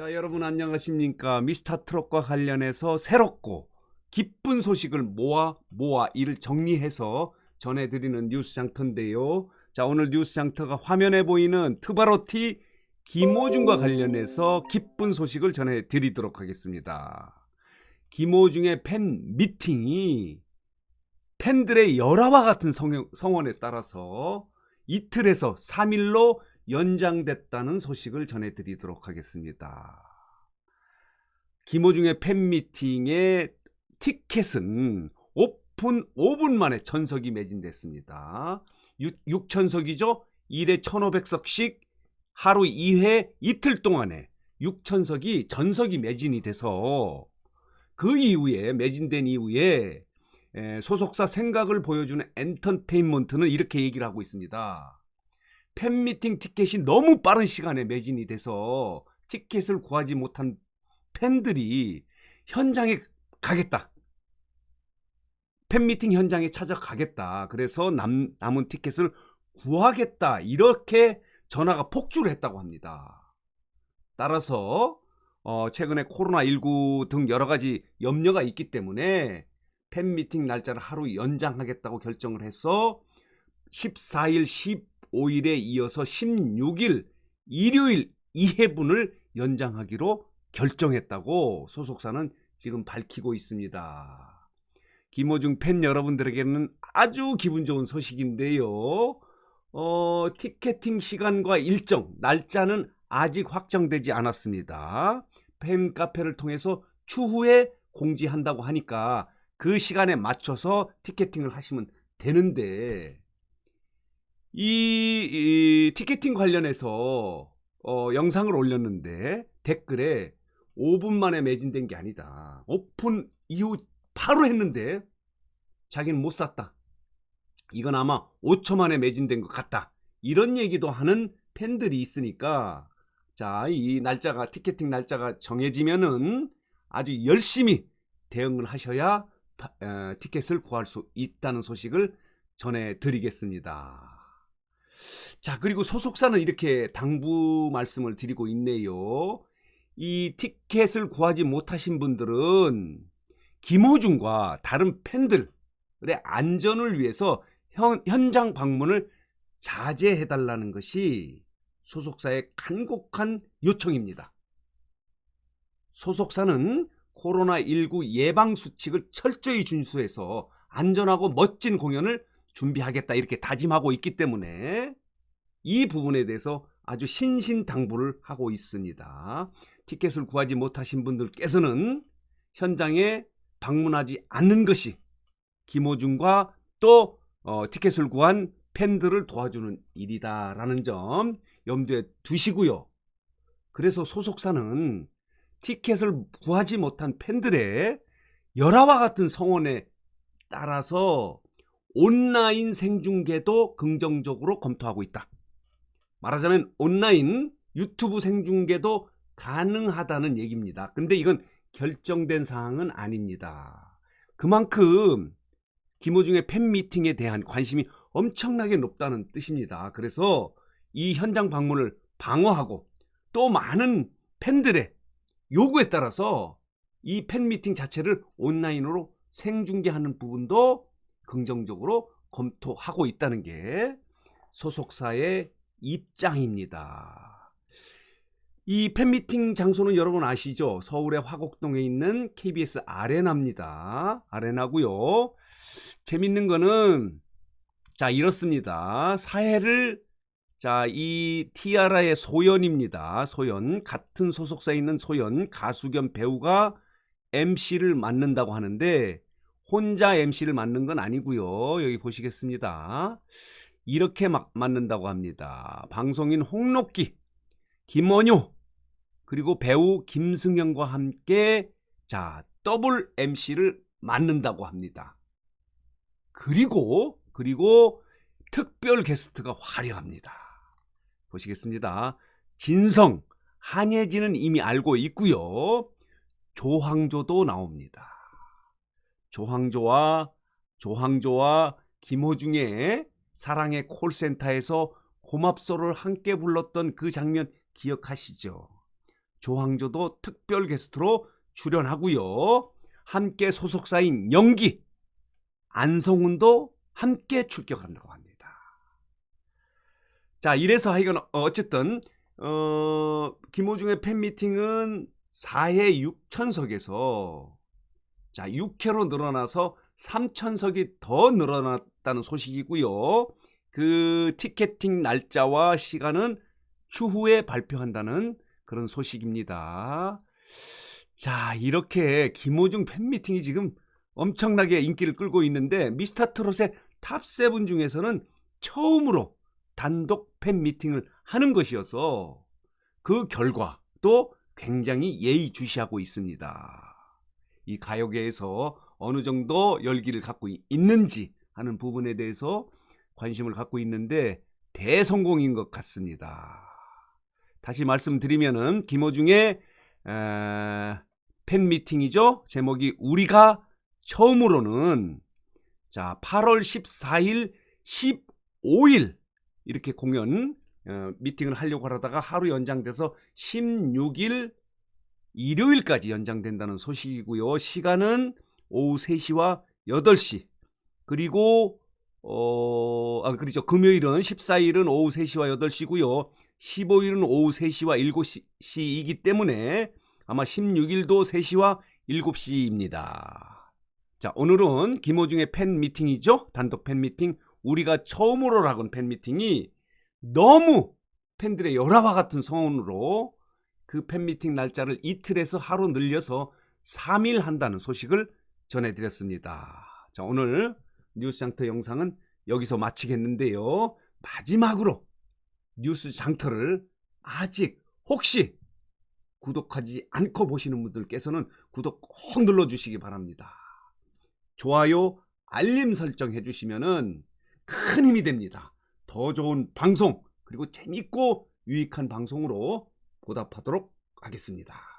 자, 여러분 안녕하십니까? 미스터 트롯과 관련해서 새롭고 기쁜 소식을 모아 모아 이를 정리해서 전해드리는 뉴스 장터인데요. 자, 오늘 뉴스 장터가 화면에 보이는 트바로티 김호중과 관련해서 기쁜 소식을 전해드리도록 하겠습니다. 김호중의 팬 미팅이 팬들의 열화와 같은 성, 성원에 따라서 이틀에서 3일로 연장됐다는 소식을 전해드리도록 하겠습니다. 김호중의 팬미팅의 티켓은 오픈 5분 만에 전석이 매진됐습니다. 6, 천석이죠 1회 1,500석씩 하루 2회 이틀 동안에 6천석이 전석이 매진이 돼서 그 이후에 매진된 이후에 에, 소속사 생각을 보여주는 엔터테인먼트는 이렇게 얘기를 하고 있습니다. 팬미팅 티켓이 너무 빠른 시간에 매진이 돼서 티켓을 구하지 못한 팬들이 현장에 가겠다. 팬미팅 현장에 찾아가겠다. 그래서 남, 남은 티켓을 구하겠다. 이렇게 전화가 폭주를 했다고 합니다. 따라서 어, 최근에 코로나19 등 여러 가지 염려가 있기 때문에 팬미팅 날짜를 하루 연장하겠다고 결정을 해서 14일, 15일에 이어서 16일 일요일 2회분을 연장하기로 결정했다고 소속사는 지금 밝히고 있습니다. 김호중 팬 여러분들에게는 아주 기분 좋은 소식인데요. 어, 티켓팅 시간과 일정, 날짜는 아직 확정되지 않았습니다. 팬 카페를 통해서 추후에 공지한다고 하니까 그 시간에 맞춰서 티켓팅을 하시면 되는데 이, 이 티켓팅 관련해서 어, 영상을 올렸는데 댓글에 5분 만에 매진된 게 아니다. 오픈 이후 바로 했는데 자기는 못 샀다. 이건 아마 5초 만에 매진된 것 같다. 이런 얘기도 하는 팬들이 있으니까 자, 이 날짜가 티켓팅 날짜가 정해지면은 아주 열심히 대응을 하셔야 파- 어, 티켓을 구할 수 있다는 소식을 전해 드리겠습니다. 자, 그리고 소속사는 이렇게 당부 말씀을 드리고 있네요. 이 티켓을 구하지 못하신 분들은 김호중과 다른 팬들의 안전을 위해서 현, 현장 방문을 자제해달라는 것이 소속사의 간곡한 요청입니다. 소속사는 코로나19 예방 수칙을 철저히 준수해서 안전하고 멋진 공연을 준비하겠다 이렇게 다짐하고 있기 때문에 이 부분에 대해서 아주 신신당부를 하고 있습니다. 티켓을 구하지 못하신 분들께서는 현장에 방문하지 않는 것이 김호중과 또 어, 티켓을 구한 팬들을 도와주는 일이다라는 점 염두에 두시고요. 그래서 소속사는 티켓을 구하지 못한 팬들의 열화와 같은 성원에 따라서 온라인 생중계도 긍정적으로 검토하고 있다. 말하자면 온라인 유튜브 생중계도 가능하다는 얘기입니다. 근데 이건 결정된 사항은 아닙니다. 그만큼 김호중의 팬미팅에 대한 관심이 엄청나게 높다는 뜻입니다. 그래서 이 현장 방문을 방어하고 또 많은 팬들의 요구에 따라서 이 팬미팅 자체를 온라인으로 생중계하는 부분도 긍정적으로 검토하고 있다는 게 소속사의 입장입니다. 이 팬미팅 장소는 여러분 아시죠? 서울의 화곡동에 있는 KBS 아레나입니다. 아레나고요. 재밌는 거는 자 이렇습니다. 사회를 자 이 티아라의 소연입니다. 소연 같은 소속사에 있는 소연 가수 겸 배우가 MC를 맡는다고 하는데 혼자 MC를 맡는 건 아니고요. 여기 보시겠습니다. 이렇게 막 맡는다고 합니다. 방송인 홍록기, 김원효, 그리고 배우 김승현과 함께 자 더블 MC를 맡는다고 합니다. 그리고 그리고 특별 게스트가 화려합니다. 보시겠습니다. 진성, 한예진은 이미 알고 있고요. 조항조도 나옵니다. 조항조와 조항조와 김호중의 사랑의 콜센터에서 고맙소를 함께 불렀던 그 장면 기억하시죠? 조항조도 특별 게스트로 출연하고요. 함께 소속사인 영기, 안성훈도 함께 출격한다고 합니다. 자, 이래서 하여간 어쨌든 어, 김호중의 팬미팅은 4회 6천석에서 자, 6회로 늘어나서 3천석이 더 늘어났다는 소식이고요. 그 티켓팅 날짜와 시간은 추후에 발표한다는 그런 소식입니다. 자, 이렇게 김호중 팬미팅이 지금 엄청나게 인기를 끌고 있는데 미스터 트롯의 탑7 중에서는 처음으로 단독 팬미팅을 하는 것이어서 그 결과도 굉장히 예의주시하고 있습니다. 이 가요계에서 어느 정도 열기를 갖고 이- 있는지 하는 부분에 대해서 관심을 갖고 있는데 대성공인 것 같습니다. 다시 말씀드리면은 김호중의 에, 팬미팅이죠. 제목이 우리가 처음으로는 자 8월 14일, 15일 이렇게 공연 어, 미팅을 하려고 하다가 하루 연장돼서 16일 일요일까지 연장된다는 소식이고요. 시간은 오후 3시와 8시. 그리고 어, 아, 그렇죠. 금요일은 14일은 오후 3시와 8시고요. 15일은 오후 3시와 7시이기 때문에 아마 16일도 3시와 7시입니다. 자, 오늘은 김호중의 팬 미팅이죠. 단독 팬 미팅. 우리가 처음으로 나간 팬 미팅이 너무 팬들의 열화와 같은 성원으로 그 팬미팅 날짜를 이틀에서 하루 늘려서 3일 한다는 소식을 전해드렸습니다. 자, 오늘 뉴스장터 영상은 여기서 마치겠는데요. 마지막으로 뉴스 장터를 아직 혹시 구독하지 않고 보시는 분들께서는 구독 꼭 눌러주시기 바랍니다. 좋아요, 알림 설정 해주시면은 큰 힘이 됩니다. 더 좋은 방송, 그리고 재밌고 유익한 방송으로 보답하도록 하겠습니다.